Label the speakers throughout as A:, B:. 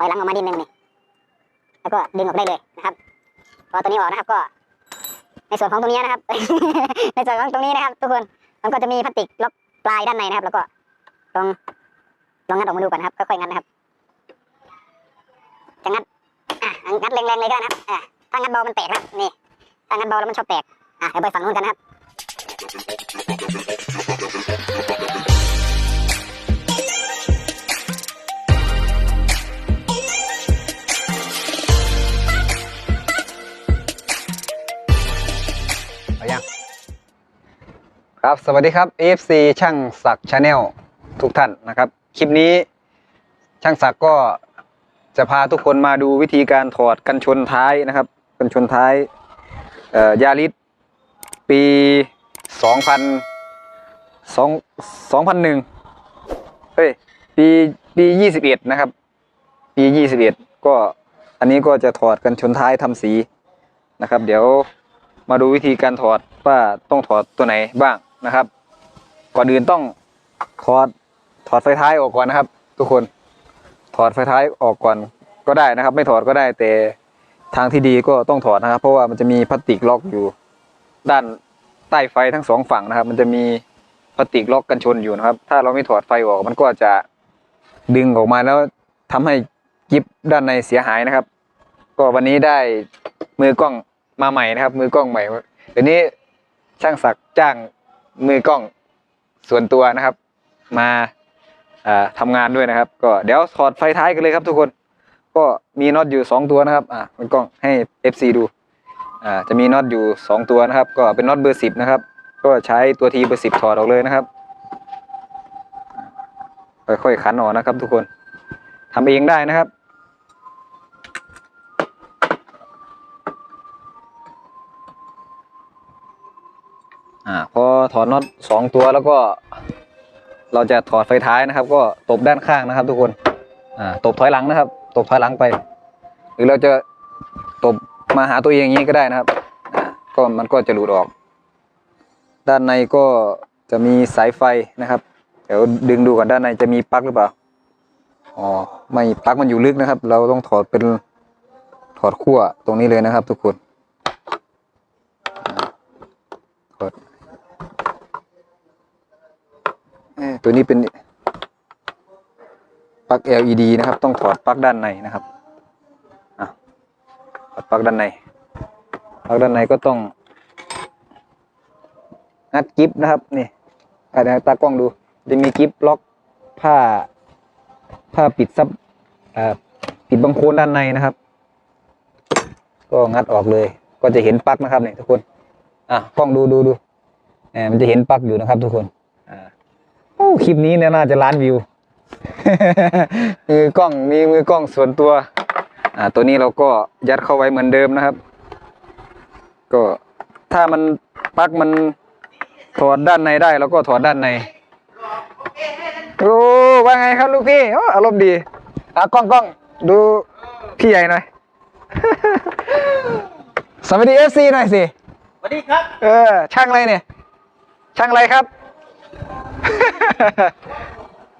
A: ถอยหลังออกมานิดนึงนี่แล้วก็ดึงออกได้เลยนะครับพอตัวนี้ออกนะครับก็ ในส่วนของตรงนี้นะครับ ในส่วนของตรงนี้นะครับ ทุกคนมันก็จะมีพลาสติกล็อกปลายด้านในนะครับ แล้วก็ลองลองงัดออกมาดูก่อนนะครับค่อยๆงัดนะครับจะงัดอะงัดแรงๆเลยก็ได้นะครับอะถ้างัดเบามันแตกนะนี่ถ้างัดเบาแล้วมันชอบแตกอะเดี๋ยวไปฝั่งนู้นกันนะครับ
B: ครับสวัสดีครับ AFC ช่างศักดิ์ชาแนลทุกท่านนะครับ คลิปนี้ช่างศักดิ์ก็จะพาทุกคนมาดูวิธีการถอดกันชนท้ายนะครับ กันชนท้ายยาริสปีสองพันสองพันหนึ่งเฮ้ยปีปียี่สิบเอ็ดนะครับ ปียี่สิบเอ็ดก็อันนี้ก็จะถอดกันชนท้ายทำสีนะครับ เดี๋ยวมาดูวิธีการถอดว่าต้องถอดตัวไหนบ้าง นะครับ ก่อนอื่นต้องถอดถอดไฟท้ายออกก่อนนะครับ ทุกคนถอดไฟท้ายออกก่อนก็ได้นะครับ ไม่ถอดก็ได้แต่ทางที่ดีก็ต้องถอดนะครับ เพราะว่ามันจะมีพลาสติกล็อกอยู่ ด้านใต้ไฟทั้งสองฝั่งนะครับ มันจะมีพลาสติกล็อกกันชนอยู่นะครับ ถ้าเราไม่ถอดไฟออกมันก็จะดึงออกมาแล้วทำให้กิฟด้านในเสียหายนะครับ ก็วันนี้ได้มือกล้องมาใหม่นะครับ มือกล้องใหม่เดี๋ยวนี้ช่างศักจ้าง มือกล้องส่วนตัวนะครับ มาอ่าทำงานด้วยนะครับ ก็เดี๋ยวถอดไฟท้ายกันเลยครับทุกคน ก็มีน็อตอยู่สองตัวนะครับ อ่ามือกล้องให้ FC ดู อ่า จะมีน็อตอยู่สองตัวนะครับ ก็เป็นน็อตเบอร์สิบนะครับ ก็ใช้ตัวทีเบอร์สิบถอดออกเลยนะครับ ค่อยๆขันออกนะครับทุกคนทำเองได้นะครับ อ่าพอถอดน็อตสองตัวแล้วก็ เราจะถอดไฟท้ายนะครับ ก็ตบด้านข้างนะครับ ทุกคนอ่าตบถอยหลังนะครับ ตบถอยหลังไป หรือเราจะตบมาหาตัวเองอย่างนี้ก็ได้นะครับอ่าก็มันก็จะหลุดออก ด้านในก็จะมีสายไฟนะครับเดี๋ยวดึงดูก่อนด้านในจะมีปลั๊กหรือเปล่าอ๋อไม่ปลั๊กมันอยู่ลึกนะครับ เราต้องถอดเป็นถอดขั้วตรงนี้เลยนะครับ ทุกคนถอด เอ่อ ตัวนี้เป็นปลั๊ก LED นะครับ ต้องถอดปลั๊กด้านในนะครับถอดปลั๊กด้านในปลั๊กด้านในก็ต้องงัดกิฟนะครับนี่อะเดี๋ยวตากล้องดู จะมีกิฟล็อกผ้าผ้าปิดซับปิดบังโคลนด้านในนะครับ ก็งัดออกเลย ก็จะเห็นปลั๊กนะครับเนี่ยทุกคนอะกล้องดูดูดูเออมันจะเห็นปลั๊กอยู่นะครับ ทุกคน คลิปนี้เนี่ยน่าจะล้านวิวมือกล้องมีมือกล้องส่วนตัว อ่า ตัวนี้เราก็ยัดเข้าไว้เหมือนเดิมนะครับ ก็ถ้ามันปลั๊กมันถอดด้านในได้เราก็ถอดด้านในโอ้ว่าไงครับลูกพี่โอ้อารมณ์ดีอะกล้องกล้องดูพี่ใหญ่หน่อยสวัสดีเอฟซีหน่อยสิ
C: สวัสดีครับ
B: เออช่างอะไรเนี่ย ช่างอะไรครับ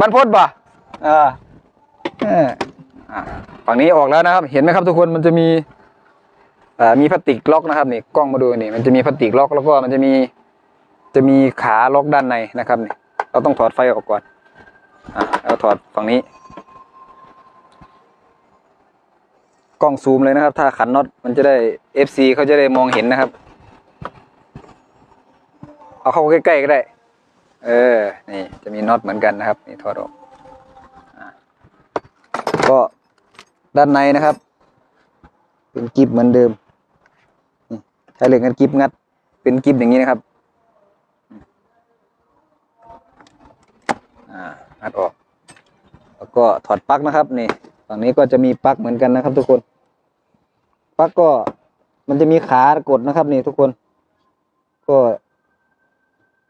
B: บรรพตป่ะเออเอออะฝั่งนี้ออกแล้วนะครับ เห็นไหมครับทุกคนมันจะมีเอ่อมีพลาสติกล็อกนะครับนี่กล้องมาดูนี่มันจะมีพลาสติกล็อกแล้วก็มันจะมีจะมีขาล็อกด้านในนะครับนี่เราต้องถอดไฟออกก่อนอะแล้วถอดฝั่งนี้ กล้องซูมเลยนะครับ ถ้าขันน็อตมันจะได้ FC เขาจะได้มองเห็นนะครับ เอาเข้าใกล้ๆก็ได้ เออ นี่จะมีน็อตเหมือนกันนะครับ นี่ถอดออกก็ด้านในนะครับ เป็นกิบเหมือนเดิมใช้เหล็กงัดกิบงัด เป็นกิบอย่างนี้นะครับอ่างัดออก แล้วก็ถอดปลั๊กนะครับ นี่ฝั่งนี้ก็จะมีปลั๊กเหมือนกันนะครับ ทุกคนปลั๊กก็มันจะมีขากดนะครับ นี่ทุกคน ก็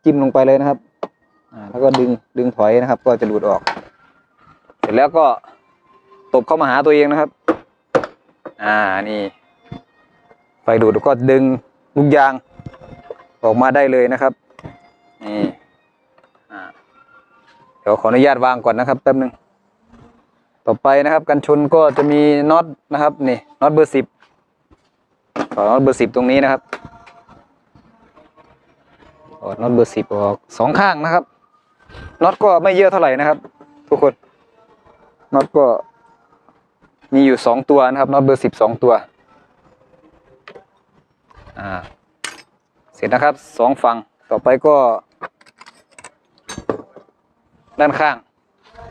B: จิ้มลงไปเลยนะครับ แล้วก็ดึงดึงถอยนะครับ ก็จะหลุดออก เสร็จแล้วก็ตบเข้ามาหาตัวเองนะครับ อ่านี่ไฟดูดแล้วก็ดึงลูกยาง ออกมาได้เลยนะครับนี่เดี๋ยวขออนุญาตวางก่อนนะครับแป๊บหนึ่งต่อไปนะครับ กันชนก็จะมีน็อตนะครับนี่น็อตเบอร์สิบต่อน็อตเบอร์สิบตรงนี้นะครับถอดน็อตเบอร์สิบออกสองข้างนะครับ น็อตก็ไม่เยอะเท่าไหร่นะครับ ทุกคนน็อตก็ มีอยู่สองตัวนะครับน็อตเบอร์สิบสองตัว อ่า เสร็จนะครับสองฝั่งต่อไปก็ ด้านข้าง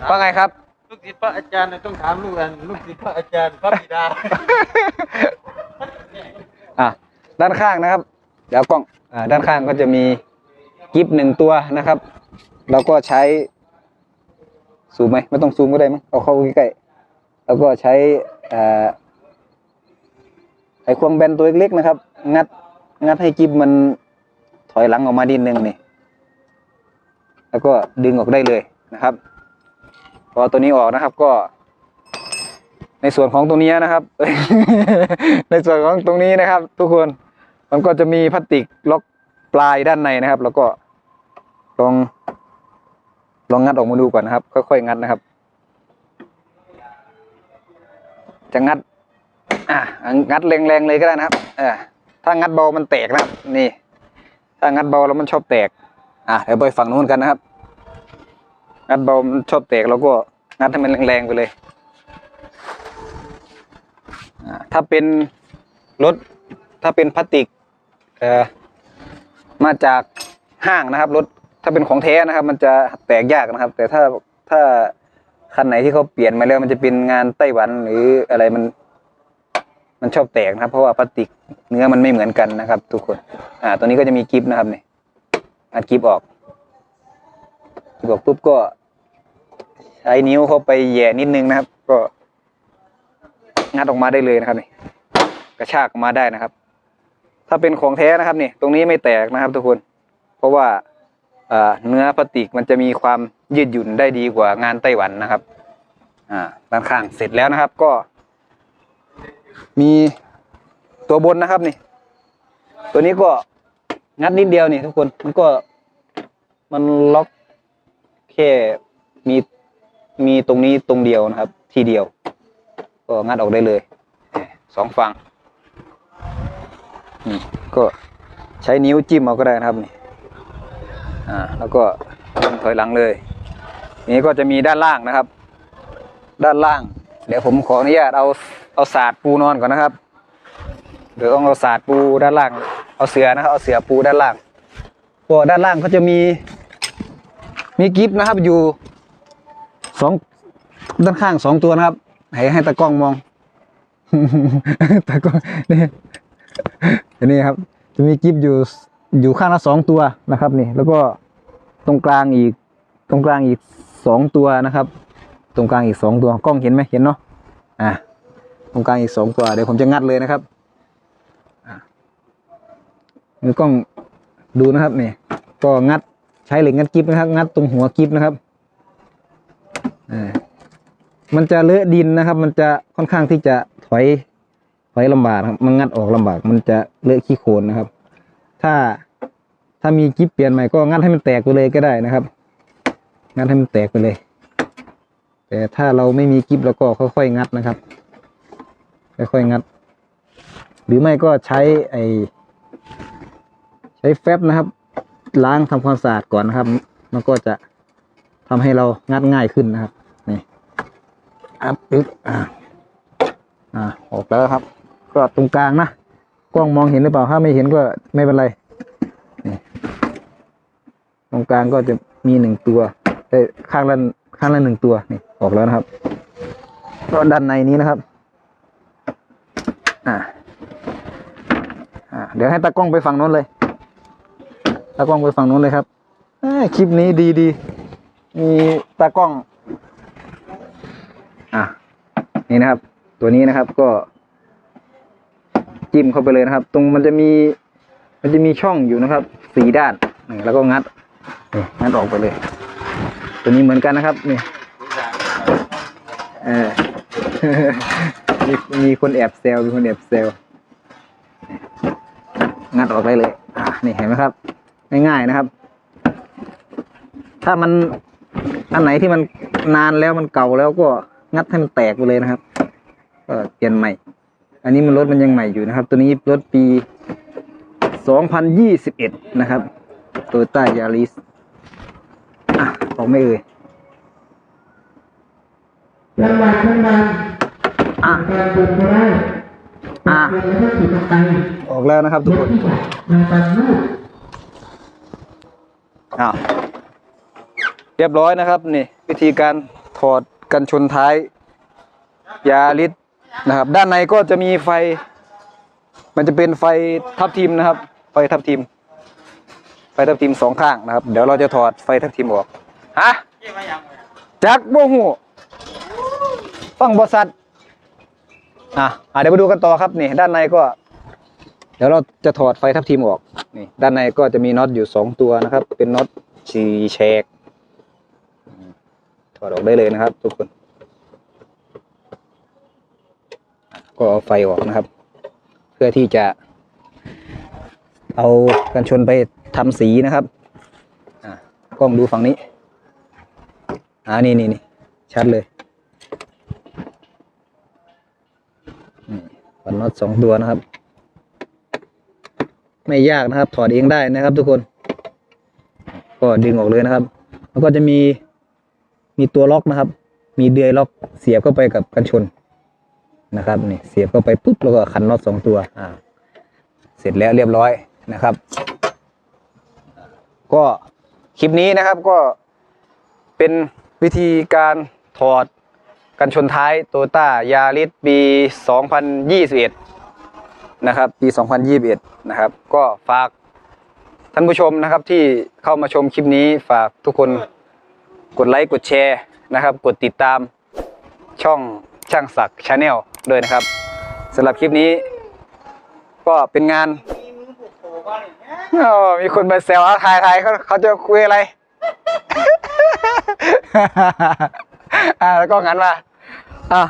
B: ว่าไงครับ
C: ลูกศิษย์พระอาจารย์น่ะต้องถามลูกกันลูกศิษย์พระอาจารย์พระบิดา
B: อะด้านข้างนะครับ เดี๋ยวกล้องอ่าด้านข้างก็จะมีกิฟหนึ่งตัวนะครับ เราก็ใช้ซูมไหมไม่ต้องซูมก็ได้มั้งเอาเข้าใกล้ๆแล้วก็ใช้ไอควงแบนตัวเล็กๆนะครับ งัดงัดให้กิฟมันถอยหลังออกมาดินหนึ่งนี่แล้วก็ดึงออกได้เลยนะครับ พอตัวนี้ออกนะครับก็ ในส่วนของตรงนี้นะครับ ในส่วนของตรงนี้นะครับ ทุกคนมันก็จะมีพลาสติกล็อกปลายด้านในนะครับ แล้วก็ลอง ลองงัดออกมาดูก่อนนะครับ ค่อยๆงัดนะครับ จะงัด อะงัดแรงๆเลยก็ได้นะครับเออถ้างัดเบามันแตกนะครับ นี่ ถ้างัดเบาแล้วมันชอบแตก อะเดี๋ยวไปฝั่งนู้นกันนะครับ งัดเบามันชอบแตกเราก็งัดให้มันแรงๆไปเลยอ่าถ้าเป็นรถถ้าเป็นพลาสติกเอ่อมาจากห้างนะครับรถ ถ้าเป็นของแท้นะครับ มันจะแตกยากนะครับ แต่ถ้าถ้าคันไหนที่เขาเปลี่ยนมาแล้วมันจะเป็นงานไต้หวันหรืออะไรมัน มันชอบแตกนะครับ เพราะว่าพลาสติกเนื้อมันไม่เหมือนกันนะครับ ทุกคน อ่า ตัวนี้ก็จะมีกิฟนะครับนี่อัดกิฟออกกิฟออกปุ๊บก็ใช้นิ้วเข้าไปแย่นิดนึงนะครับ ก็งัดออกมาได้เลยนะครับนี่กระชากออกมาได้นะครับ ถ้าเป็นของแท้นะครับนี่ ตรงนี้ไม่แตกนะครับ ทุกคน เพราะว่า เนื้อพลาสติกมันจะมีความยืดหยุ่นได้ดีกว่างานไต้หวันนะครับอ่าด้านข้างเสร็จแล้วนะครับก็ มีตัวบนนะครับนี่ ตัวนี้ก็งัดนิดเดียวนี่ทุกคนมันก็มันล็อกแค่มีมีตรงนี้ตรงเดียวนะครับ ทีเดียว ก็งัดออกได้เลยสองฝั่งก็ใช้นิ้วจิ้มเอาก็ได้นะครับนี่ อ่าแล้วก็ถอยหลังเลย นี่ก็จะมีด้านล่างนะครับ ด้านล่าง เดี๋ยวผมขออนุญาตเอาเอาศาสตร์ปูนอนก่อนนะครับเดี๋ยวต้องเอาศาสตร์ปูด้านล่าง เอาเสือนะครับ เอาเสือปูด้านล่างก็ด้านล่างก็จะมี มีกิฟต์นะครับอยู่สองด้านข้างสองตัวนะครับ ให้ให้ตากล้องมองตากล้องนี่นนี้ครับ จะมีกิฟอยู่ อยู่ข้างละสองตัวนะครับนี่แล้วก็ตรงกลางอีกตรงกลางอีกสองตัวนะครับ ตรงกลางอีกสองตัวกล้องเห็นไหมเห็นเนาะอ่าตรงกลางอีกสองตัวเดี๋ยวผมจะงัดเลยนะครับอ่ามือกล้องดูนะครับนี่ก็งัดใช้เหล็กงัดกิฟนะครับ งัดตรงหัวกิฟนะครับอ่ามันจะเลอะดินนะครับ มันจะค่อนข้างที่จะถอยถอยลำบากครับ มันงัดออกลำบาก มันจะเลอะขี้โคลนนะครับ ถ้าถ้ามีกิฟเปลี่ยนใหม่ก็งัดให้มันแตกไปเลยก็ได้นะครับ งัดให้มันแตกไปเลย แต่ถ้าเราไม่มีกิฟเราก็ค่อยๆงัดนะครับ ค่อยๆงัด หรือไม่ก็ใช้ไอใช้แฟบนะครับ ล้างทำความสะอาดก่อนนะครับ มันก็จะทำให้เรางัดง่ายขึ้นนะครับนี่อัพปึ๊บอ่าอ่าออกแล้วครับ ก็ตรงกลางนะ กล้องมองเห็นหรือเปล่าถ้าไม่เห็นก็ไม่เป็นไรตรงกลางก็จะมีหนึ่งตัวเอ้ยข้างละข้างละหนึ่งตัวนี่ออกแล้วนะครับก็ด้านในนี้นะครับ อ่าอ่า เดี๋ยวให้ตากล้องไปฝั่งโน้นเลยตากล้องไปฝั่งโน้นเลยครับอคลิปนี้ดีดีมีตากล้อง อะนี่นะครับ ตัวนี้นะครับก็ จิ้มเข้าไปเลยนะครับ ตรงมันจะมีมันจะมีช่องอยู่นะครับสีด้านนี่แล้วก็งัดงัดออกไปเลย ตัวนี้เหมือนกันนะครับนี่เออมีมีคนแอบเซลมีคนแอบเซลงัดออกได้เลยอะนี่เห็นไหมครับ ง่ายๆนะครับ ถ้ามันอันไหนที่มันนานแล้วมันเก่าแล้วก็งัดให้มันแตกไปเลยนะครับ ก็เปลี่ยนใหม่ อันนี้มันรถมันยังใหม่อยู่นะครับ ตัวนี้รถปี 2021 นะครับ Toyota Yaris อะออกไม่เอ่ย
D: รางวัลรางวัล
B: อะ
D: การบุญก็ได้
B: อะ
D: เงินแล้วก็ขี่ไป
B: ออกแล้วนะครับทุกคน
D: ที่ว่รางวัลลูก
B: อ้าวเรียบร้อยนะครับนี่วิธีการถอดกันชนท้ายยาลิส นะครับ ด้านในก็จะมีไฟ มันจะเป็นไฟทับทิมนะครับ ไฟทับทิม ไฟทับทิมสองข้างนะครับ เดี๋ยวเราจะถอดไฟทับทิมออกฮะจักโบหูฟังบริษัทอะอะเดี๋ยวมาดูกันต่อครับนี่ ด้านในก็ เดี๋ยวเราจะถอดไฟทับทิมออกนี่ด้านในก็จะมีน็อตอยู่สองตัวนะครับ เป็นน็อตชีแชกถอดออกได้เลยนะครับ ทุกคนอะ ก็เอาไฟออกนะครับ เพื่อที่จะ เอากันชนไปทำสีนะครับอะกล้องดูฝั่งนี้ อ่านี่นี่นี่ชัดเลยนี่ปันน็อตสองตัวนะครับ ไม่ยากนะครับ ถอดเองได้นะครับทุกคน ก็ดึงออกเลยนะครับ แล้วก็จะมีมีตัวล็อกนะครับ มีเดือยล็อกเสียบเข้าไปกับกันชน นะครับนี่เสียบเข้าไปปุ๊บแล้วก็ขันน็อตสองตัวอ่าเสร็จแล้วเรียบร้อยนะครับ ก็คลิปนี้นะครับก็เป็นวิธีการถอดกันชนท้ายโตต้ายาริสปี 2021 นะครับ ปี 2021 นะครับ ก็ฝากท่านผู้ชมนะครับที่เข้ามาชมคลิปนี้ฝากทุกคนกดไลค์กดแชร์นะครับ กดติดตามช่องช่างศักดิ์ชาแนล ด้วยนะครับสำหรับคลิปนี้ ก็เป็นงานอ๋อมีคนมาแซวเอาถ่ายถ่ายเขาเขาจะคุยอะไร อ่าแล้วก็งั้นมาอะ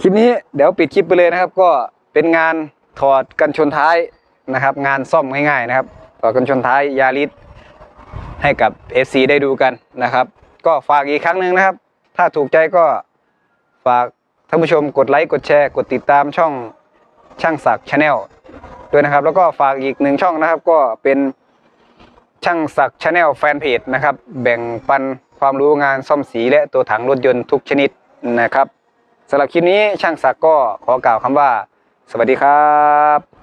B: คลิปนี้เดี๋ยวปิดคลิปไปเลยนะครับ ก็เป็นงานถอดกันชนท้ายนะครับ งานซ่อมง่ายๆนะครับถอดกันชนท้ายยาริสให้กับ FC ได้ดูกันนะครับ ก็ฝากอีกครั้งหนึ่งนะครับ ถ้าถูกใจก็ฝาก ท่านผู้ชมกดไลค์กดแชร์ กดติดตามช่องช่างศักดิ์ชาแนลด้วยนะครับ แล้วก็ฝากอีกหนึ่งช่องนะครับ ก็เป็นช่างศักดิ์ชาแนลแฟนเพจนะครับ แบ่งปันความรู้งานซ่อมสีและตัวถังรถยนต์ทุกชนิดนะครับสำหรับคลิปนี้ช่างศักดิ์ก็ขอกล่าวคำว่า สวัสดีครับ